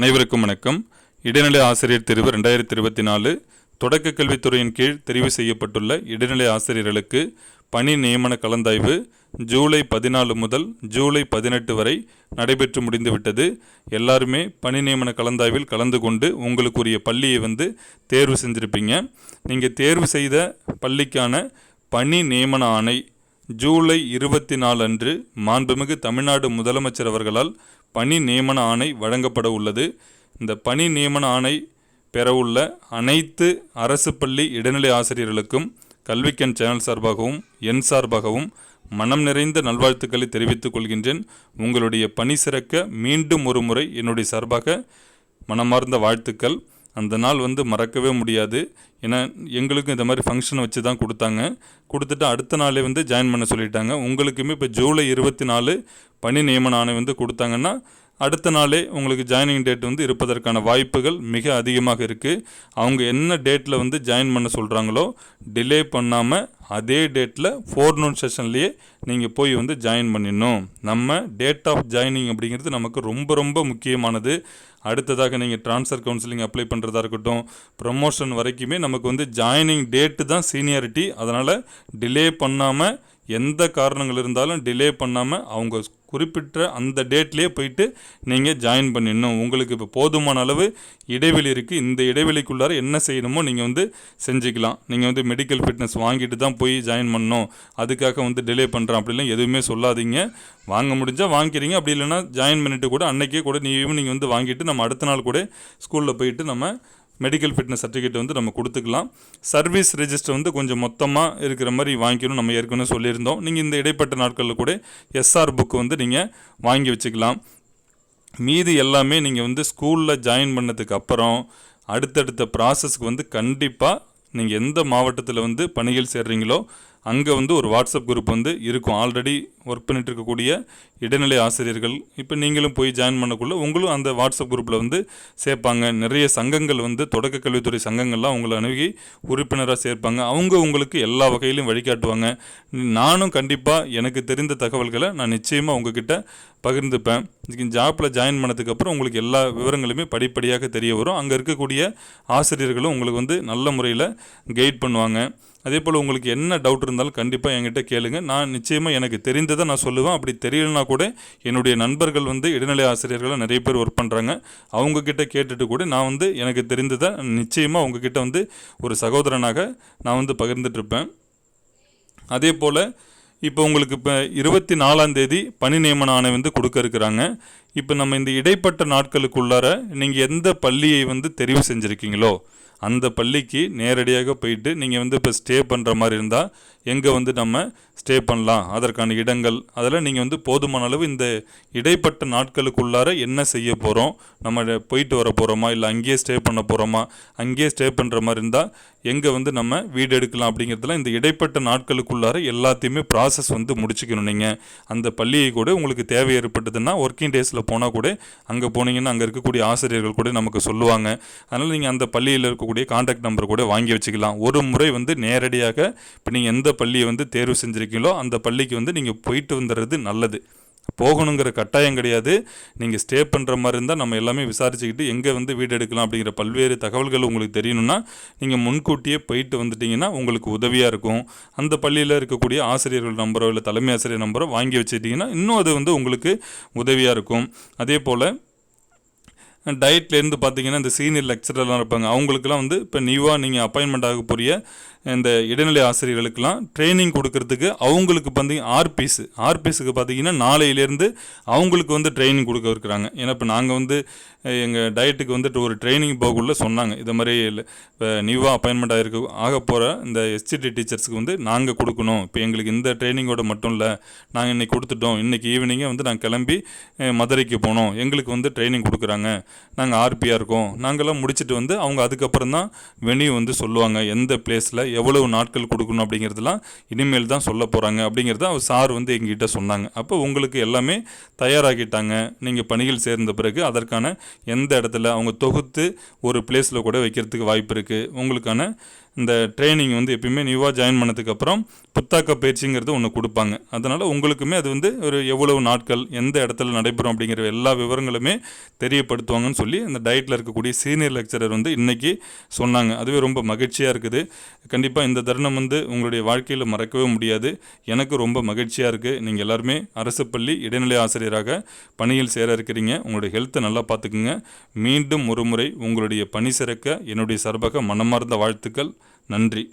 அனைவருக்கும் வணக்கம். இடைநிலை ஆசிரியர் தெரிவு ரெண்டாயிரத்தி இருபத்தி நாலு தொடக்க கல்வித்துறையின் கீழ் தெரிவு செய்யப்பட்டுள்ள இடைநிலை ஆசிரியர்களுக்கு பணி நியமன கலந்தாய்வு ஜூலை பதினாலு முதல் ஜூலை பதினெட்டு வரை நடைபெற்று முடிந்துவிட்டது. எல்லாருமே பணி நியமன கலந்தாய்வில் கலந்து கொண்டு உங்களுக்குரிய பள்ளியை வந்து தேர்வு செஞ்சுருப்பீங்க. நீங்கள் தேர்வு செய்த பள்ளிக்கான பணி நியமன ஆணை ஜூலை இருபத்தி நாலு அன்று மாண்புமிகு தமிழ்நாடு முதலமைச்சர் அவர்களால் பணி நியமன ஆணை வழங்கப்பட உள்ளது. இந்த பணி நியமன ஆணை பெறவுள்ள அனைத்து அரசு பள்ளி இடைநிலை ஆசிரியர்களுக்கும் கல்விக்கண் சேனல் சார்பாகவும் என் சார்பாகவும் மனம் நிறைந்த நல்வாழ்த்துக்களை தெரிவித்துக் கொள்கின்றேன். உங்களுடைய பணி சிறக்க மீண்டும் ஒரு முறை என்னுடைய சார்பாக மனமார்ந்த வாழ்த்துக்கள். அந்த நாள் வந்து மறக்கவே முடியாது. ஏன்னா எங்களுக்கும் இந்த மாதிரி ஃபங்க்ஷனை வச்சு தான் கொடுத்தாங்க. கொடுத்துட்டு அடுத்த நாளே வந்து ஜாயின் பண்ண சொல்லிட்டாங்க. உங்களுக்குமே இப்போ ஜூலை இருபத்தி நாலு பணி நியமன ஆணை வந்து கொடுத்தாங்கன்னா அடுத்த நாளே உங்களுக்கு ஜாயினிங் டேட் வந்து இருப்பதற்கான வாய்ப்புகள் மிக அதிகமாக இருக்குது அவங்க என்ன டேட்டில் வந்து ஜாயின் பண்ண சொல்கிறாங்களோ டிலே பண்ணாமல் அதே டேட்டில் ஃபோர்நூன் செஷன்லேயே நீங்கள் போய் வந்து ஜாயின் பண்ணிடணும். நம்ம டேட் ஆஃப் ஜாயினிங் அப்படிங்கிறது நமக்கு ரொம்ப ரொம்ப முக்கியமானது. அடுத்ததாக நீங்கள் ட்ரான்ஸ்ஃபர் கவுன்சிலிங் அப்ளை பண்ணுறதா இருக்கட்டும் ப்ரமோஷன் வரைக்குமே நமக்கு வந்து ஜாயினிங் டேட்டு தான் சீனியாரிட்டி அதனால் டிலே பண்ணாமல் எந்த காரணங்கள் இருந்தாலும் டிலே பண்ணாமல் அவங்க குறிப்பிட்ட அந்த டேட்லேயே போயிட்டு நீங்கள் ஜாயின் பண்ணிடணும். உங்களுக்கு இப்போ போதுமான அளவு இடைவெளி இருக்குது இந்த இடைவெளிக்குள்ளார என்ன செய்யணுமோ நீங்கள் வந்து செஞ்சுக்கலாம். நீங்கள் வந்து மெடிக்கல் ஃபிட்னஸ் வாங்கிட்டு தான் போய் ஜாயின் பண்ணணும். அதுக்காக வந்து டிலே பண்ணுறோம் அப்படிலாம் எதுவுமே சொல்லாதீங்க. வாங்க முடிஞ்சால் வாங்கிக்கிறீங்க. அப்படி இல்லைன்னா ஜாயின் பண்ணிவிட்டு கூட அன்றைக்கே கூட நீ ஈவினிங் வந்து வாங்கிட்டு நம்ம அடுத்த நாள் கூட ஸ்கூலில் போயிட்டு நம்ம மெடிக்கல் ஃபிட்னஸ் சர்டிஃபிகேட் வந்து நம்ம கொடுத்துக்கலாம். சர்வீஸ் ரெஜிஸ்டர் வந்து கொஞ்சம் மொத்தமாக இருக்கிற மாதிரி வாங்கிக்கணும். நம்ம ஏற்கனவே சொல்லியிருந்தோம். நீங்கள் இந்த இடைப்பட்ட நாட்களில் கூட எஸ்ஆர் புக் வந்து நீங்கள் வாங்கி வச்சுக்கலாம். மீதி எல்லாமே நீங்கள் வந்து ஸ்கூலில் ஜாயின் பண்ணதுக்கு அப்புறம் அடுத்தடுத்த ப்ராசஸ்க்கு வந்து கண்டிப்பாக நீங்கள் எந்த மாவட்டத்தில் வந்து பணிகள் சேர்றீங்களோ அங்கே வந்து ஒரு வாட்ஸ்அப் குரூப் வந்து இருக்கும். ஆல்ரெடி ஒர்க் பண்ணிட்டு இருக்கக்கூடிய இடைநிலை ஆசிரியர்கள் இப்போ நீங்களும் போய் ஜாயின் பண்ணக்குள்ளே உங்களும் அந்த வாட்ஸ்அப் குரூப்பில் வந்து சேர்ப்பாங்க. நிறைய சங்கங்கள் வந்து தொடக்க கல்வித்துறை சங்கங்கள்லாம் உங்களை அணுகி உறுப்பினராக சேர்ப்பாங்க. அவங்க உங்களுக்கு எல்லா வகையிலும் வழிகாட்டுவாங்க. நானும் கண்டிப்பாக எனக்கு தெரிந்த தகவல்களை நான் நிச்சயமாக உங்ககிட்ட பகிர்ந்துப்பேன். ஜாப்பில் ஜாயின் பண்ணதுக்கப்புறம் உங்களுக்கு எல்லா விவரங்களுமே படிப்படியாக தெரிய வரும். அங்கே இருக்கக்கூடிய ஆசிரியர்களும் உங்களுக்கு வந்து நல்ல முறையில் கைட் பண்ணுவாங்க. அதே போல் உங்களுக்கு என்ன டவுட் இருந்தாலும் கண்டிப்பாக என்கிட்ட கேளுங்க. நான் நிச்சயமாக எனக்கு தெரிந்ததை நான் சொல்லுவேன். அப்படி தெரியலனா கூட என்னுடைய நண்பர்கள் வந்து இடைநிலை ஆசிரியர்களை நிறைய பேர் ஒர்க் பண்ணுறாங்க அவங்கக்கிட்ட கேட்டுட்டு கூட நான் வந்து எனக்கு தெரிந்ததை நிச்சயமாக உங்ககிட்ட வந்து ஒரு சகோதரனாக நான் வந்து பகிர்ந்துட்டுருப்பேன். அதே போல் இப்போ உங்களுக்கு இப்போ இருபத்தி நாலாம் தேதி பணி நியமன ஆணை வந்து கொடுக்க இருக்கிறாங்க. இப்போ நம்ம இந்த இடைப்பட்ட நாட்களுக்குள்ளார நீங்கள் எந்த பள்ளியை வந்து தெரிவு செஞ்சுருக்கீங்களோ அந்த பள்ளிக்கு நேரடியாக போயிட்டு நீங்கள் வந்து இப்போ ஸ்டே பண்ணுற மாதிரி இருந்தால் எங்கே வந்து நம்ம ஸ்டே பண்ணலாம் அதற்கான இடங்கள் அதெல்லாம் நீங்கள் வந்து போதுமான அளவு இந்த இடைப்பட்ட நாட்களுக்குள்ளார என்ன செய்ய போகிறோம் நம்ம போயிட்டு வர போகிறோமா இல்லை அங்கேயே ஸ்டே பண்ண போகிறோமா அங்கேயே ஸ்டே பண்ணுற மாதிரி இருந்தால் எங்கே வந்து நம்ம வீடு எடுக்கலாம் அப்படிங்கிறதுலாம் இந்த இடைப்பட்ட நாட்களுக்குள்ளார எல்லாத்தையுமே ப்ராசஸ் வந்து முடிச்சுக்கணும் நீங்கள் அந்த பள்ளியை கூட உங்களுக்கு தேவை ஏற்பட்டதுன்னா ஒர்க்கிங் டேஸில் போனால் கூட அங்கே போனீங்கன்னா அங்கே இருக்கக்கூடிய ஆசிரியர்கள் கூட நமக்கு சொல்லுவாங்க. அதனால் நீங்கள் அந்த பள்ளியில் இருக்கக்கூடிய காண்டாக்ட் நம்பர் கூட வாங்கி வச்சுக்கலாம். ஒரு முறை வந்து நேரடியாக இப்போ நீங்கள் எந்த பள்ளியை வந்து தேர்வு செஞ்சுருக்கீங்களோ அந்த பள்ளிக்கு வந்து நீங்கள் போயிட்டு வந்துடுறது நல்லது. போகணுங்கிற கட்டாயம் கிடையாது. நீங்கள் ஸ்டே பண்ணுற மாதிரி இருந்தால் நம்ம எல்லாமே விசாரிச்சுக்கிட்டு எங்கே வந்து வீடு எடுக்கலாம் அப்படிங்கிற பல்வேறு தகவல்கள் உங்களுக்கு தெரியணும்னா நீங்கள் முன்கூட்டியே போயிட்டு வந்துட்டீங்கன்னா உங்களுக்கு உதவியாக இருக்கும். அந்த பள்ளியில் இருக்கக்கூடிய ஆசிரியர்கள் நம்பரோ இல்லை தலைமை ஆசிரியர் நம்பரோ வாங்கி வச்சுட்டிங்கன்னா இன்னும் அது வந்து உங்களுக்கு உதவியாக இருக்கும். அதே போல் டயட்லேருந்து பார்த்தீங்கன்னா இந்த சீனியர் லெக்சரர்லாம் இருப்பாங்க. அவங்களுக்குலாம் வந்து இப்போ நியூவாக நீங்கள் அப்பாயின்மெண்ட் ஆக போகிற இந்த இடைநிலை ஆசிரியர்களுக்கெல்லாம் ட்ரைனிங் கொடுக்கறதுக்கு அவங்களுக்கு வந்து ஆர்பிஸ் ஆர்பிஸுக்கு பார்த்தீங்கன்னா நாளையிலேருந்து அவங்களுக்கு வந்து ட்ரைனிங் கொடுக்க இருக்கிறாங்க. ஏன்னா இப்போ நாங்கள் வந்து எங்கள் டயட்டுக்கு வந்துட்டு ஒரு ட்ரைனிங் போகக்குள்ள சொன்னாங்க. இது மாதிரி இப்போ நியூவாக அப்பாயின்மெண்ட் ஆகிருக்கு ஆக போகிற இந்த எஸ்டிடி டீச்சர்ஸுக்கு வந்து நாங்கள் கொடுக்கணும். இப்போ எங்களுக்கு இந்த ட்ரைனிங்கோட மட்டும் இல்லை நாங்கள் இன்றைக்கி கொடுத்துட்டோம். இன்றைக்கி ஈவினிங்கே வந்து நாங்கள் கிளம்பி மதுரைக்கு போனோம். எங்களுக்கு வந்து ட்ரைனிங் கொடுக்குறாங்க. நாங்கள் ஆர்பியாக இருக்கோம். நாங்கள்லாம் முடிச்சுட்டு வந்து அவங்க அதுக்கப்புறம் தான் வெனியூ வந்து சொல்லுவாங்க. எந்த பிளேஸில் எவ்வளவு நாட்கள் கொடுக்கணும் அப்படிங்கிறதுலாம் இனிமேல் தான் சொல்ல போகிறாங்க அப்படிங்கிறத அவர் சார் வந்து எங்ககிட்ட சொன்னாங்க. அப்போ உங்களுக்கு எல்லாமே தயாராகிட்டாங்க. நீங்கள் பணியில் சேர்ந்த பிறகு அதற்கான எந்த இடத்துல அவங்க தொகுத்து ஒரு பிளேஸில் கூட வைக்கிறதுக்கு வாய்ப்பு இருக்குது உங்களுக்கான இந்த ட்ரைனிங் வந்து எப்பயுமே நியூவாக ஜாயின் பண்ணதுக்கப்புறம் புத்தாக்க பயிற்சிங்கிறது ஒன்று கொடுப்பாங்க. அதனால் உங்களுக்குமே அது வந்து ஒரு எவ்வளவு நாட்கள் எந்த இடத்துல நடைபெறும் அப்படிங்கிற எல்லா விவரங்களுமே தெரியப்படுத்துவாங்கன்னு சொல்லி அந்த டயட்டில் இருக்கக்கூடிய சீனியர் லெக்சரர் வந்து இன்றைக்கி சொன்னாங்க. அதுவே ரொம்ப மகிழ்ச்சியாக இருக்குது. கண்டிப்பாக இந்த தருணம் வந்து உங்களுடைய வாழ்க்கையில் மறக்கவே முடியாது. எனக்கு ரொம்ப மகிழ்ச்சியாக இருக்குது நீங்கள் எல்லாருமே அரசு பள்ளி இடைநிலை ஆசிரியராக பணியில் சேர இருக்கிறீங்க. உங்களுடைய ஹெல்த்தை நல்லா பார்த்துக்குங்க மீண்டும் ஒரு முறை உங்களுடைய பணி சிறக்க என்னுடைய சார்பாக மனமார்ந்த வாழ்த்துக்கள். நன்றி.